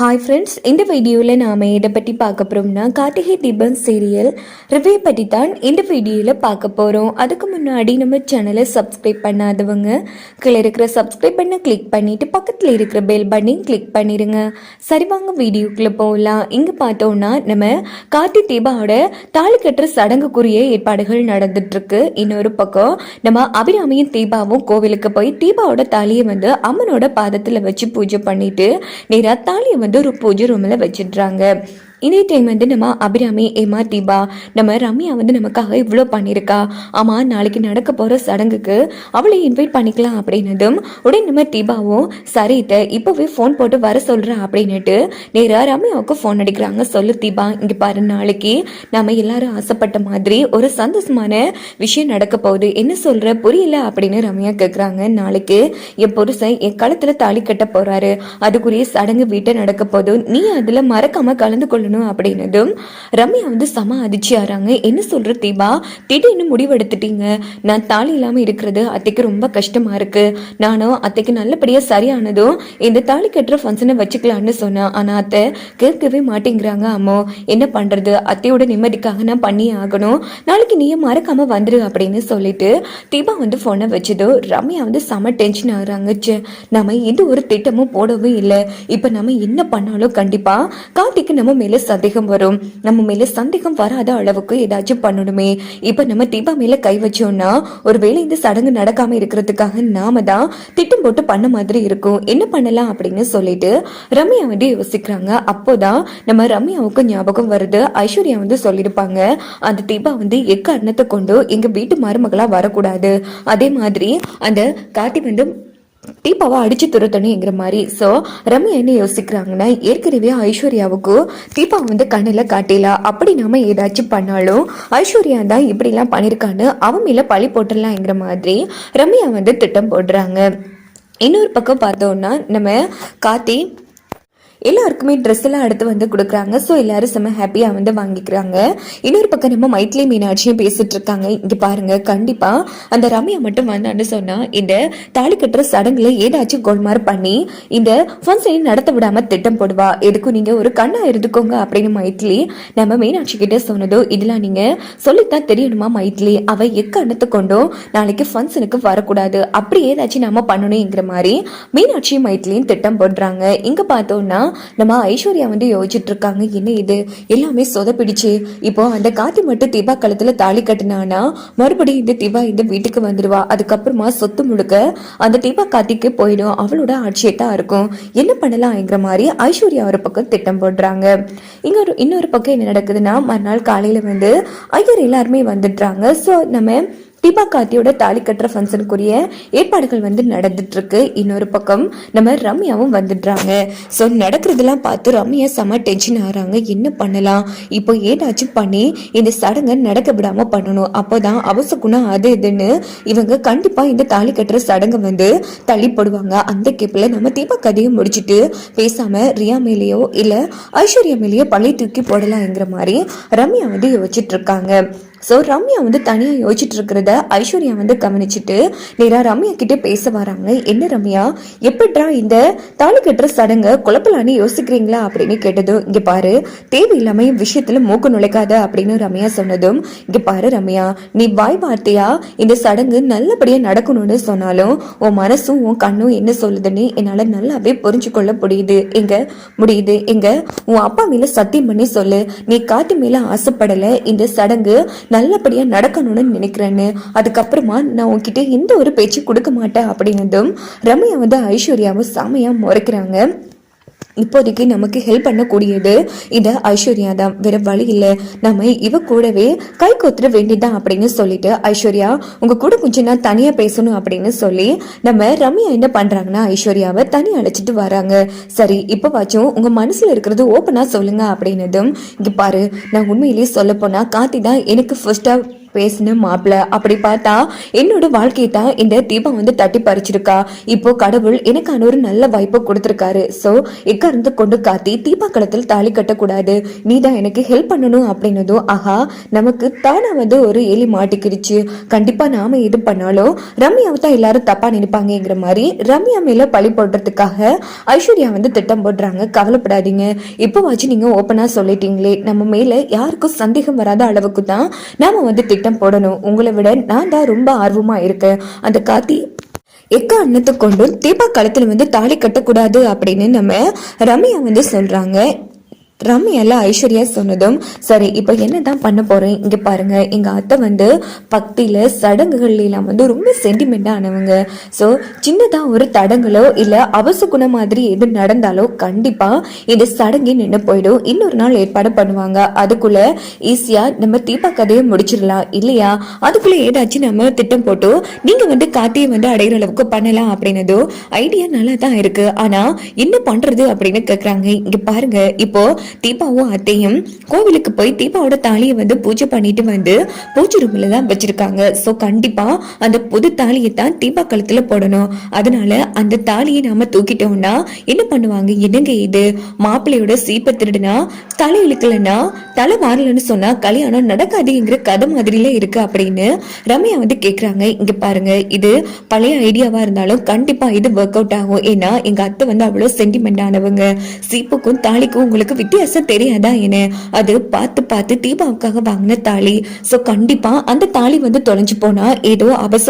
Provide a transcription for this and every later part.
Hi friends இந்த வீடியோவில் நாம் எதை பற்றி பார்க்க போகிறோம்னா கார்த்திகை தீபம் சீரியல் ரிவ்யூ பற்றி தான் இந்த வீடியோவில் பார்க்க போகிறோம் அதுக்கு முன்னாடி நம்ம சேனலை சப்ஸ்கிரைப் பண்ணாதவங்க கீழே இருக்கிற சப்ஸ்கிரைப் பண்ண கிளிக் பண்ணிவிட்டு பக்கத்தில் இருக்கிற பெல் பட்டனையும் கிளிக் பண்ணிடுங்க சரி வாங்க வீடியோக்குள்ளே போகலாம் இங்கே பார்த்தோம்னா நம்ம கார்த்தி தீபாவோட தாலி கட்டுற சடங்குக்குரிய ஏற்பாடுகள் நடந்துட்டுருக்கு. இன்னொரு பக்கம் நம்ம அபிராமியும் தீபாவும் கோவிலுக்கு போய் தீபாவோட தாலியை வந்து அம்மனோட பாதத்தில் வச்சு பூஜை பண்ணிவிட்டு நேராக தாலியை வந்து ஒரு பூஜை ரூமில் வச்சிடுறாங்க. இதே டைம் வந்து நம்ம அபிராமி ஏமா தீபா நம்ம ரம்யா வந்து நமக்காக இவ்வளோ பண்ணியிருக்கா. ஆமாம் நாளைக்கு நடக்க போகிற சடங்குக்கு அவளை இன்வைட் பண்ணிக்கலாம் அப்படின்னதும் உடனே நம்ம தீபாவும் சரிட்ட இப்போவே ஃபோன் போட்டு வர சொல்கிறேன் அப்படின்னுட்டு நேராக ரம்யாவுக்கு ஃபோன் அடிக்கிறாங்க. சொல்லு தீபா இங்கே பாரு நாளைக்கு நம்ம எல்லாரும் ஆசைப்பட்ட மாதிரி ஒரு சந்தோஷமான விஷயம் நடக்க போகுது. என்ன சொல்கிற புரியல அப்படின்னு ரம்யா கேட்குறாங்க நாளைக்கு என் புருஷன் என் கழுத்தில் தாலி கட்ட போகிறாரு அதுக்குரிய சடங்கு வீட்டை நடக்க போகுது. நீ அதில் மறக்காமல் கலந்து கொள்ளணும். அப்படின்னதும் ரம்யா வந்து சம அதிர்ச்சி என்ன சொல்கிற தீபா? திடீர்னு முடிவெடுத்துட்டீங்க. நான் தாலி இல்லாமல் இருக்கிறது அத்தைக்கு ரொம்ப கஷ்டமா இருக்கு. நானும் அத்தைக்கு நல்லபடியாக சரியானதும் இந்த தாலி கட்டுற ஃபங்க்ஷனை வச்சுக்கலான்னு சொன்னேன் ஆனால் அத்தை கேட்கவே மாட்டேங்கிறாங்க அம்மோ. என்ன பண்ணுறது அத்தையோட நிம்மதிக்காக நான் பண்ணி ஆகணும். நாளைக்கு நீயே மறக்காமல் வந்துடு அப்படின்னு சொல்லிட்டு தீபா வந்து ஃபோனை வச்சதோ. ரம்யா வந்து செம டென்ஷன் ஆகுறாங்க. ச்சே நம்ம இது ஒரு திட்டமும் போடவும் இல்லை. இப்போ நம்ம என்ன பண்ணாலும் கண்டிப்பாக கார்த்திக்கு நம்ம மேலே சந்தேகம் வரும். நம்ம மேல சந்தேகம் வராத அளவுக்கு ஏதாச்சும் பண்ணணுமே. இப்போ நம்ம தீபா மேல கை வச்சோம்னா ஒருவேளை இந்த சடங்கு நடக்காம இருக்கிறதுக்காக நாம தான் திட்டம் போட்டு பண்ண மாதிரி இருக்கும். என்ன பண்ணலாம் அப்படின்னு சொல்லிட்டு ரம்யா வந்து யோசிக்கிறாங்க. அப்போதான் நம்ம ரம்யாவுக்கு ஞாபகம் வருது. ஐஸ்வர்யா வந்து சொல்லியிருப்பாங்க அந்த தீபா வந்து எக்காரணத்தை கொண்டு எங்க வீட்டு மருமகளா வரக்கூடாது. அதே மாதிரி அந்த காட்டி வந்து தீபாவை அடிச்சு துரத்தணுங்கிற மாதிரி ஸோ ரம்யா என்ன யோசிக்கிறாங்கன்னா ஏற்கனவே ஐஸ்வர்யாவுக்கு தீபா வந்து கண்ணில் காட்டில. அப்படி நாம ஏதாச்சும் பண்ணாலும் ஐஸ்வர்யா தான் இப்படிலாம் பண்ணியிருக்கான்னு அவன் மேல பழி போட்டுடலாங்கிற மாதிரி ரம்யா வந்து திட்டம் போடுறாங்க. இன்னொரு பக்கம் பார்த்தோம்னா நம்ம காத்தி எல்லாருக்குமே ட்ரெஸ் எல்லாம் எடுத்து வந்து கொடுக்குறாங்க. ஸோ எல்லாரும் செம்ம ஹாப்பியாக வந்து வாங்கிக்கிறாங்க. இன்னொரு பக்கம் நம்ம மைத்லி மீனாட்சியும் பேசிட்டு இருக்காங்க. இங்கே பாருங்க கண்டிப்பாக அந்த ரம்யா மட்டும் வந்தான்னு சொன்னால் இந்த தாலி கட்டுற சடங்குல ஏதாச்சும் கோல்மார் பண்ணி இந்த ஃபங்க்ஷனை நடத்த விடாம திட்டம் போடுவா. எதுக்கும் நீங்கள் ஒரு கண்ணா இருந்துக்கோங்க அப்படின்னு மைத்லி நம்ம மீனாட்சி கிட்ட சொன்னதோ இதெல்லாம் நீங்கள் சொல்லித்தான் தெரியணுமா மைத்லி? அவ எக்கணத்து கொண்டோ நாளைக்கு ஃபங்க்ஷனுக்கு வரக்கூடாது. அப்படி ஏதாச்சும் நாம பண்ணணுங்கிற மாதிரி மீனாட்சி மைத்லியும் திட்டம் போடுறாங்க. இங்க பார்த்தோம்னா நம்ம ஐஸ்வர்யா வந்து யோசிச்சுட்டு இருக்காங்க என்ன இது? எல்லாமே சொதப்பிடிச்சு. இப்போ அந்த காத்தி மட்டும் தீபா கழுத்துல தாலி கட்டினானா மறுபடியும் இந்த தீபா இந்த வீட்டுக்கு வந்துடுவா அதுக்கப்புறமா சொத்து முழுக்க அந்த தீபா காத்திக்கு போயிடும். அவளோட ஆட்சியை தான் இருக்கும். என்ன பண்ணலாம்ங்கிற மாதிரி ஐஸ்வர்யா ஒரு பக்கம் திட்டம் போடுறாங்க. இங்க ஒரு இன்னொரு பக்கம் என்ன நடக்குதுன்னா மறுநாள் காலையில வந்து ஐயர் எல்லாருமே வந்துடுறாங்க. ஸோ நம்ம தீபா கார்த்தியோட தாலி கட்டுற ஃபங்க்ஷனுக்குரிய ஏற்பாடுகள் வந்து நடந்துட்டு இருக்கு இன்னொரு பக்கம் நம்ம ரம்யாவும் வந்துடுறாங்க. ஸோ நடக்கிறதெல்லாம் பார்த்து ரம்யா செம டென்ஷன் ஆகிறாங்க. என்ன பண்ணலாம்? இப்போ ஏதாச்சும் பண்ணி இந்த சடங்கை நடக்க விடாம பண்ணணும். அப்போதான் அவசகுணம் அது இதுன்னு இவங்க கண்டிப்பா இந்த தாலி கட்டுற சடங்கை வந்து தள்ளி போடுவாங்க. அந்த கேப்பில் நம்ம தீபா கதையை முடிச்சுட்டு பேசாம ரியா மேலேயோ இல்லை ஐஸ்வர்யா மேலேயோ பழைய தூக்கி போடலாங்கிற மாதிரி ரம்யா வந்து யோசிச்சுட்டு இருக்காங்க. ஸோ ரம்யா வந்து தனியாக யோசிச்சுட்டு இருக்கிறத ஐஸ்வர்யா வந்து கவனிச்சுட்டு நேராக ரம்யா கிட்டே பேச வராங்க. என்ன ரம்யா எப்படிடா இந்த தாலி கட்டுற சடங்கை குழப்பலான்னு யோசிக்கிறீங்களா? அப்படின்னு கேட்டதும் இங்கே பாரு தேவையில்லாம விஷயத்தில் மூக்கு நுழைக்காத அப்படின்னு ரம்யா சொன்னதும் இங்கே பாரு ரம்யா நீ வாய் வார்த்தையா இந்த சடங்கு நல்லபடியாக நடக்கணும்னு சொன்னாலும் உன் மனசும் உன் கண்ணும் என்ன சொல்லுதுன்னு என்னால் நல்லாவே புரிஞ்சு கொள்ள முடியுது. எங்க? முடியுது. எங்க? உன் அப்பா மேல சத்தியம் பண்ணி சொல்லு. நீ காட்டு மேல ஆசைப்படலை. இந்த சடங்கு நல்லபடியாக நடக்கணும்னு நினைக்கிறேன்னு. அதுக்கப்புறமா நான் உன்கிட்ட எந்த ஒரு பேச்சு கொடுக்க மாட்டேன் அப்படின்னதும் ரம்யா வந்து ஐஸ்வர்யாவும் செமையாக முறைக்கிறாங்க. இப்போதைக்கு நமக்கு ஹெல்ப் பண்ணக்கூடியது இந்த ஐஸ்வர்யா தான். வேற வழி இல்லை. நம்ம இவ கூடவே கை கொத்துற வேண்டியதான் அப்படின்னு சொல்லிட்டு ஐஸ்வர்யா உங்க கூட கொஞ்சம் நான் தனியா பேசணும் அப்படின்னு சொல்லி நம்ம ரம்யா என்ன பண்றாங்கன்னா ஐஸ்வர்யாவை தனி அழைச்சிட்டு வராங்க. சரி இப்போ வாச்சும் உங்க மனசுல இருக்கிறது ஓப்பனா சொல்லுங்க அப்படின்னதும் இங்க பாரு நான் உண்மையிலேயே சொல்ல போனா காத்தி தான் எனக்கு ஃபர்ஸ்டா பேசின மாப்பிள்ள அப்படி பார்த்தா என்னோட வாழ்க்கையை தான் இந்த தீபம் வந்து தட்டி பறிச்சிருக்கா. இப்போ கடவுள் எனக்கான ஒரு நல்ல வாய்ப்பை கொடுத்துருக்காரு. ஸோ இருந்து கொண்டு காத்தி தீபா களத்தில் தாலி கட்டக்கூடாது. நீ தான் எனக்கு ஹெல்ப் பண்ணணும் அப்படின்னதும் ஆஹா நமக்கு தானா வந்து ஒரு எலி மாட்டிக்கிடுச்சு. கண்டிப்பா நாம எது பண்ணாலும் ரம்யாவை தான் எல்லாரும் தப்பா நினைப்பாங்கிற மாதிரி ரம்யா மேல பழி போடுறதுக்காக ஐஸ்வர்யா வந்து திட்டம் போடுறாங்க. கவலைப்படாதீங்க. இப்போ வச்சு நீங்க ஓப்பனா சொல்லிட்டீங்களே. நம்ம மேல யாருக்கும் சந்தேகம் வராத அளவுக்கு தான் நாம வந்து திட்டம் போடணும். உங்களை விட நான் தான் ரொம்ப ஆர்வமா இருக்கேன். அந்த காத்தி எக்க அன்னத்தை கொண்டும் தீபா களத்துல வந்து தாலி கட்டக்கூடாது அப்படின்னு நம்ம ரம்யா வந்து சொல்றாங்க. ரம்யால ஐஸ்வர்யா சொன்னதும் சரி இப்போ என்ன தான் பண்ண போகிறேன் இங்கே பாருங்கள் எங்கள் அத்தை வந்து பக்தியில் சடங்குகள்லாம் வந்து ரொம்ப சென்டிமெண்டானவங்க ஸோ சின்னதாக ஒரு தடங்களோ இல்லை அவசகுண மாதிரி எது நடந்தாலோ கண்டிப்பாக இந்த சடங்கே நின்று போயிடும். இன்னொரு நாள் ஏற்பாடு பண்ணுவாங்க. அதுக்குள்ளே ஈஸியாக நம்ம தீபா கதையை முடிச்சிடலாம் இல்லையா? அதுக்குள்ளே ஏதாச்சும் நம்ம திட்டம் போட்டு நீங்கள் வந்து காத்தியை வந்து அடையிற அளவுக்கு பண்ணலாம் அப்படின்னதோ ஐடியா நல்லா தான் இருக்குது ஆனால் என்ன பண்ணுறது அப்படின்னு கேட்குறாங்க இங்கே பாருங்கள் இப்போது தீபாவும் அத்தையும் கோவிலுக்கு போய் தீபாவோட தாலியை வந்து பூஜை பண்ணிட்டு வந்து பூஜை ரூம்ல தான் வச்சிருக்காங்க. சோ கண்டிப்பா அந்த புது தாலியை தான் தீபா கழுத்துல போடணும். அதனால அந்த தாலியை நாம தூக்கிட்டோம்னா என்ன பண்ணுவாங்க? என்னங்க இது? மாப்பிள்ளையோட சீப்பை திருடுனா தலை இழுக்கலன்னா தலை மாறலன்னு சொன்னா கல்யாணம் நடக்காதுங்கிற கதை மாதிரில இருக்கு அப்படின்னு ரம்யா வந்து கேக்குறாங்க. இங்க பாருங்க இது பழைய ஐடியாவா இருந்தாலும் கண்டிப்பா இது ஒர்க் அவுட் ஆகும். ஏன்னா எங்க அத்தை வந்து அவ்வளவு சென்டிமெண்ட் ஆனவங்க. சீப்புக்கும் தாலிக்கும் உங்களுக்கு வித்தியாசம் தெரியாதா என்ன? அது பார்த்து பார்த்து தீபாவுக்காக வாங்கின தாலி. ஸோ கண்டிப்பா அந்த தாலி வந்து தொலைஞ்சு போனா ஏதோ அபச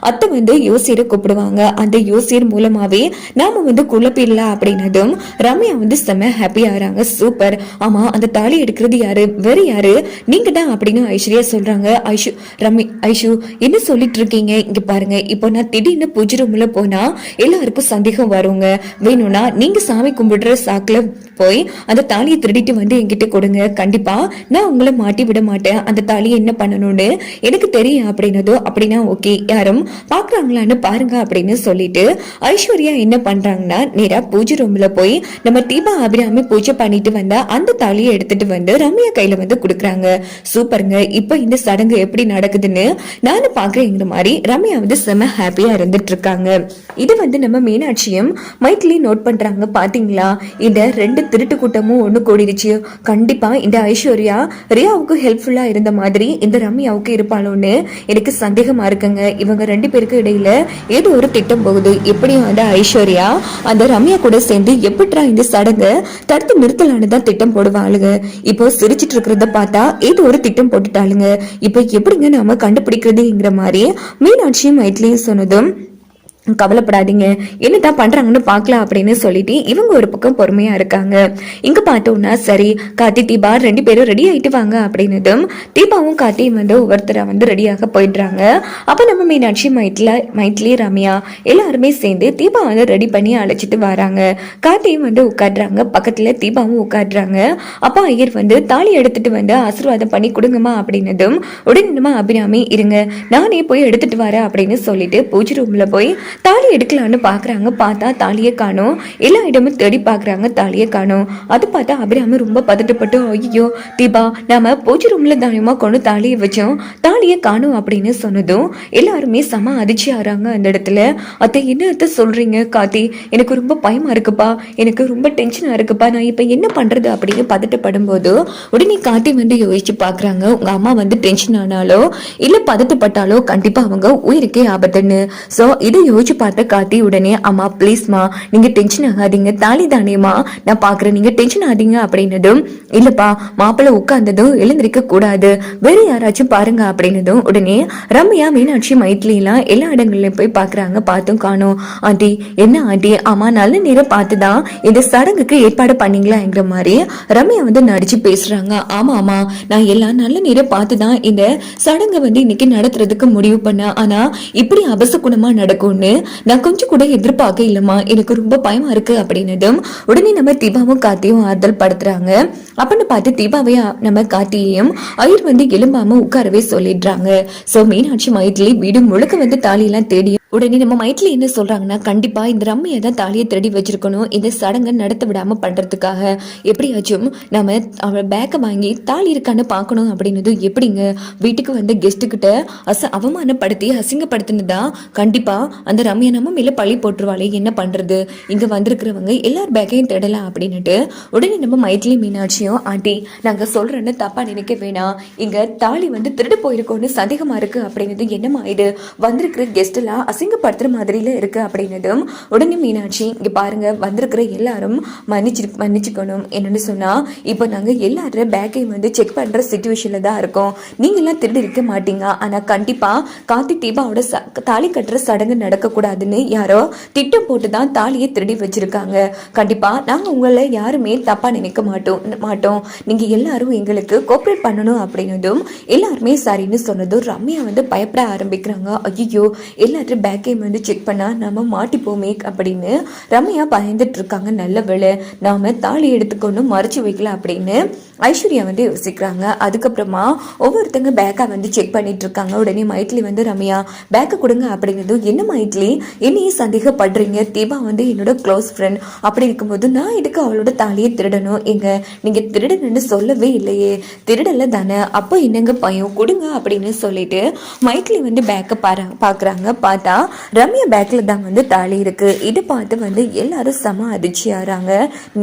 அத்தை வந்து யோசியரை கூப்பிடுவாங்க. அந்த யோசியர் மூலமாவே நாம வந்து குழப்பிடலாம் அப்படின்னதும் ரம்யா வந்து செம்ம ஹாப்பி ஆறாங்க சூப்பர் ஆமா அந்த தாலி எடுக்கிறது யாரு? வேற யாரு? நீங்க தான் அப்படின்னு ஐஸ்வர்யா சொல்றாங்க. ஐஷு ரம்மி ஐஷு என்ன சொல்லிட்டு இருக்கீங்க? இங்க பாருங்க. இப்போ நான் திடீர்னு பூஜை ரூம்ல போனா எல்லாருக்கும் சந்தேகம் வருங்க. வேணும்னா நீங்க சாமி கும்பிடுற சாக்குல போய் அந்த தாலியை திருடிட்டு வந்து என்கிட்ட கொடுங்க. கண்டிப்பா நான் உங்களை மாட்டி விட மாட்டேன். அந்த தாலியை என்ன பண்ணணும்னு எனக்கு தெரியும் அப்படின்னதோ அப்படின்னா ஓகே யாரும் பாக்குறாங்களான்னு பாருங்க அப்படின்னு சொல்லிட்டு ஐஸ்வர்யா என்ன பண்றாங்கன்னா நேரா பூஜை ரூம்ல போய் நம்ம தீபா அபிராமி பூஜை பண்ணிட்டு வந்த அந்த தாலியை எடுத்துட்டு வந்து ரம்யா கையில வந்து கொடுக்குறாங்க. சூப்பருங்க. இப்போ இந்த சடங்கு எப்படி நடக்குதுன்னு நானும் பாக்குறேங்கிற மாதிரி ரம்யா வந்து செம ஹாப்பியா இருந்துட்டு இருக்காங்க இது வந்து நம்ம மீனாட்சியும் மைத்திலி நோட் பண்றாங்க. பாத்தீங்களா? இந்த ரெண்டு திருட்டு கூட்டமும் ஒன்று கூடிடுச்சு. கண்டிப்பாக இந்த ஐஸ்வர்யா ரியாவுக்கு ஹெல்ப்ஃபுல்லாக இருந்த மாதிரி இந்த ரம்யாவுக்கு இருப்பாளோன்னு எனக்கு சந்தேகமாக இருக்குங்க. இவங்க ரெண்டு பேருக்கு இடையில ஏதோ ஒரு திட்டம் போகுது. எப்படியும் அந்த ஐஸ்வர்யா அந்த ரம்யா கூட சேர்ந்து எப்படிரா இந்த சடங்கை தடுத்து நிறுத்தலான்னு தான் திட்டம் போடுவாளுங்க இப்போ சிரிச்சிட்டு இருக்கிறத பார்த்தா ஏதோ ஒரு திட்டம் போட்டுட்டாளுங்க. இப்போ எப்படிங்க நாம கண்டுபிடிக்கிறதுங்கிற மாதிரி மீனாட்சியும் மைட்லியும் சொன்னதும் கவலைப்படாதீங்க. என்னதான் பண்றாங்கன்னு பார்க்கலாம் அப்படின்னு சொல்லிட்டு இவங்க ஒரு பக்கம் பொறுமையா இருக்காங்க. இங்க பார்த்தோம்னா சரி கார்த்தி தீபா ரெண்டு பேரும் ரெடி ஆயிட்டு வாங்க அப்படின்னதும் தீபாவும் கார்த்தியும் வந்து ஒவ்வொருத்தரா வந்து ரெடியாக போயிடுறாங்க. அப்ப நம்ம மீனாட்சி மைட்ல மைட்லி ரம்யா எல்லாருமே சேர்ந்து தீபா வந்து ரெடி பண்ணி அழைச்சிட்டு வராங்க. கார்த்தியும் வந்து உட்காடுறாங்க பக்கத்துல தீபாவும் உட்காடுறாங்க அப்பா ஐயர் வந்து தாலி எடுத்துட்டு வந்து ஆசீர்வாதம் பண்ணி கொடுங்கம்மா அப்படின்னதும் உடனே அபிராமி இருங்க நானே போய் எடுத்துட்டு வரேன் அப்படின்னு சொல்லிட்டு பூஜை ரூம்ல போய் தாலி எடுக்கலான்னு பார்க்குறாங்க பார்த்தா தாலியை காணும். எல்லா இடமும் தேடி பார்க்குறாங்க தாலியை காணும். அது பார்த்தா அபிராமி ரொம்ப பதட்டப்பட்டு ஐயோ தீபா நாம பூஜை ரூம்ல தானியமாக கொண்டு தாலியை வச்சோம். தாலியை காணும் அப்படின்னு சொன்னதும் எல்லாருமே செம அதிர்ச்சி ஆறாங்க அந்த இடத்துல. அத்தை என்ன அத்தை சொல்றீங்க காத்தி எனக்கு ரொம்ப பயமா இருக்குப்பா. எனக்கு ரொம்ப டென்ஷனாக இருக்குப்பா. நான் இப்போ என்ன பண்ணுறது அப்படின்னு பதட்டப்படும் போது உடனே காத்தி வந்து யோசிச்சு பார்க்குறாங்க உங்கள் அம்மா வந்து டென்ஷன் ஆனாலோ இல்லை பதட்டப்பட்டாலோ கண்டிப்பாக அவங்க உயிருக்கே ஆபத்துன்னு. ஸோ இதை யோசி யோசிச்சு பார்த்த காத்தி உடனே அம்மா ப்ளீஸ்மா நீங்க டென்ஷன் ஆகாதீங்க. தாலி தானேமா நான் பாக்குறேன் நீங்க டென்ஷன் ஆகாதீங்க அப்படின்னதும் இல்லப்பா மாப்பிள்ளை உட்கார்ந்ததும் எழுந்திருக்க கூடாது. வேற யாராச்சும் பாருங்க அப்படின்னதும் உடனே ரம்யா மீனாட்சி மைத்லிலாம் எல்லா இடங்கள்லயும் போய் பாக்குறாங்க பார்த்தும் காணும். ஆண்டி என்ன ஆண்டி? ஆமா நல்ல நேரம் பார்த்துதான் இந்த சடங்குக்கு ஏற்பாடு பண்ணீங்களாங்கிற மாதிரி ரம்யா வந்து நடிச்சு பேசுறாங்க. ஆமா ஆமா நான் எல்லாம் நல்ல நேரம் பார்த்துதான் இந்த சடங்கை வந்து இன்னைக்கு நடத்துறதுக்கு முடிவு பண்ணேன். ஆனா இப்படி அபசகுணமா நடக்கும்னு நான் கொஞ்சம் கூட எதிர்பார்க்க இல்லைம்மா. எனக்கு ரொம்ப பயமா இருக்கு அப்படின்னதும் உடனே நம்ம தீபாவும் கார்த்தியும் ஆறுதல் படுத்துறாங்க. அப்படின்னு பார்த்து தீபாவை நம்ம காத்தியையும் ஐயர் வந்து எலும்பாம உட்காரவே சொல்லிடுறாங்க. சோ மீனாட்சி மைத்திலி வீடு முழுக்க வந்து தாலியெல்லாம் தேடி உடனே நம்ம மைட்ல என்ன சொல்றாங்கன்னா கண்டிப்பா இந்த ரம்மியை தான் தாலியை திருடி வச்சிருக்கணும். இந்த சடங்கை நடத்த விடாம பண்றதுக்காக. எப்படியாச்சும் நம்ம அவள் பேக்கை வாங்கி தாலி இருக்கான்னு பார்க்கணும் அப்படின்னதும் எப்படிங்க? வீட்டுக்கு வந்த கெஸ்ட்டுக்கிட்ட அச அவமானப்படுத்தி அசிங்கப்படுத்தினதா கண்டிப்பா அந்த ரம்யா நம்ம மேல பழி போட்டுருவாளே. என்ன பண்றது? இங்க வந்திருக்கிறவங்க எல்லார் பேக்கையும் தேடலாம் அப்படின்னுட்டு உடனே நம்ம மைட்லி மீனாட்சியும் ஆண்டி நாங்க சொல்றேன்னு தப்பா நினைக்க வேணாம். இங்க தாலி வந்து திருடு போயிருக்கோன்னு சந்தேகமா இருக்கு. அப்படின்னது என்னமா இது? வந்திருக்கிற கெஸ்ட் எல்லாம் அசிங்கப்படுத்துற மாதிரில இருக்கு அப்படின்னதும் உடனே மீனாட்சி இங்க பாருங்க வந்திருக்கிற எல்லாரும் மன்னிச்சு மன்னிச்சுக்கணும். என்னன்னு சொன்னா இப்போ நாங்க எல்லாரும் பேக்கையும் வந்து செக் பண்ற சுச்சுவேஷன்ல தான் இருக்கோம். நீங்க எல்லாம் திருடி இருக்க மாட்டீங்க. ஆனா கண்டிப்பா கார்த்தி தீபாவோட ச- தாலி கட்டுற சடங்கு நடக்கக்கூடாதுன்னு யாரோ திட்டம் போட்டு தான் தாலியை திருடி வச்சிருக்காங்க. கண்டிப்பா நாங்க உங்களை யாருமே தப்பா நினைக்க மாட்டோம் மாட்டோம். நீங்க எல்லாரும் எங்களுக்கு கோஆப்ரேட் பண்ணணும் அப்படின்னதும் எல்லாருமே சரின்னு சொன்னதும் ரம்யா வந்து பயப்பட ஆரம்பிக்கிறாங்க. ஐயோ எல்லாரும் பேக்கையும் வந்து செக் பண்ணால் நாம மாட்டிப்போமே அப்படின்னு ரம்யா பயந்துட்டு இருக்காங்க. நல்ல வேலை நாம தாலி எடுத்துக்கொண்டு மறைச்சி வைக்கல அப்படின்னு ஐஸ்வர்யா வந்து யோசிக்கிறாங்க. அதுக்கப்புறமா ஒவ்வொருத்தங்க பேக்கை வந்து செக் பண்ணிட்டு இருக்காங்க. உடனே மைட்லி வந்து ரம்யா பேக்கை கொடுங்க அப்படிங்கிறதும் என்ன மைட்லி என்னையும் சந்தேகப்படுறீங்க. தீபா வந்து என்னோட க்ளோஸ் ஃப்ரெண்ட் அப்படி இருக்கும்போது நான் இதுக்கு அவளோட தாலியை திருடணும்? எங்க நீங்க திருடணும்னு சொல்லவே இல்லையே. திருடல தானே. அப்போ என்னங்க பயம்? கொடுங்க அப்படின்னு சொல்லிட்டு மைட்லி வந்து பேக்கை பாரு பார்க்குறாங்க பார்த்தா ரம்யா பேக்கில் தான் வந்து தாலி இருக்கு. இதை பார்த்து வந்து எல்லாரும் செம அதிர்ச்சி ஆறாங்க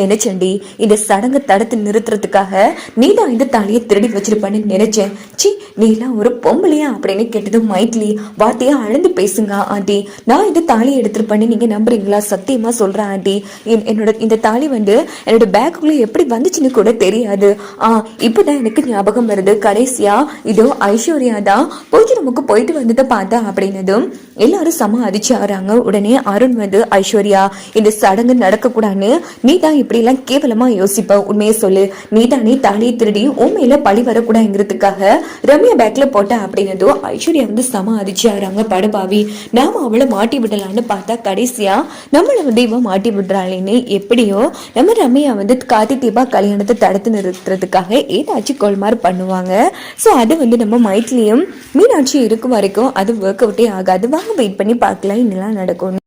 நினைச்சண்டி இந்த சடங்கை தடுத்து நிறுத்துறதுக்காக நீ தான் இந்த தாலியை திருடி வச்சிருப்பான்னு நினைச்சேன். சி நீ எல்லாம் ஒரு பொம்பளையா அப்படின்னு கேட்டதும் மைக்லி வார்த்தையா அழுந்து பேசுங்க ஆண்டி. நான் இந்த தாலியை எடுத்திருப்பேன்னு நீங்க நம்புறீங்களா? சத்தியமா சொல்றேன் ஆண்டி. என்னோட இந்த தாலி வந்து என்னோட பேக்குக்குள்ள எப்படி வந்துச்சுன்னு கூட தெரியாது. ஆ இப்பதான் எனக்கு ஞாபகம் வருது. கடைசியா இதோ ஐஸ்வர்யா தான் பூஜை நமக்கு போயிட்டு வந்ததை பார்த்தா அப்படின்னதும் எல்லாரும் சம அதிர்ச்சி ஆகிறாங்க உடனே அருண் வந்து ஐஸ்வர்யா இந்த சடங்கு நடக்கக்கூடாதுன்னு நீ தான் இப்படி எல்லாம் கேவலமா யோசிப்ப. உண்மையை சொல்லு. நீ தானே தாலியை திருடி உண்மையில பழி வரக்கூடாதுங்கிறதுக்காக ரம்யா பேக்ல போட்ட அப்படின்னதோ ஐஸ்வர்யா வந்து சம அதிர்ச்சி ஆகிறாங்க படபாவி நாம அவளை மாட்டி விடலான்னு பார்த்தா கடைசியா நம்மளை வந்து இவன் மாட்டி விடுறாளேன்னு எப்படியோ நம்ம ரம்யா வந்து கார்த்தி தீபா கல்யாணத்தை தடுத்து நிறுத்துறதுக்காக ஏதாச்சும் கொள்மாறு பண்ணுவாங்க. ஸோ அது வந்து நம்ம மைட்லியும் மீனாட்சி இருக்கும் வரைக்கும் அது ஒர்க் அவுட்டே ஆகாது. வாங்க வெயிட் பண்ணி பார்க்கலாம் என்னெல்லாம் நடக்கும்.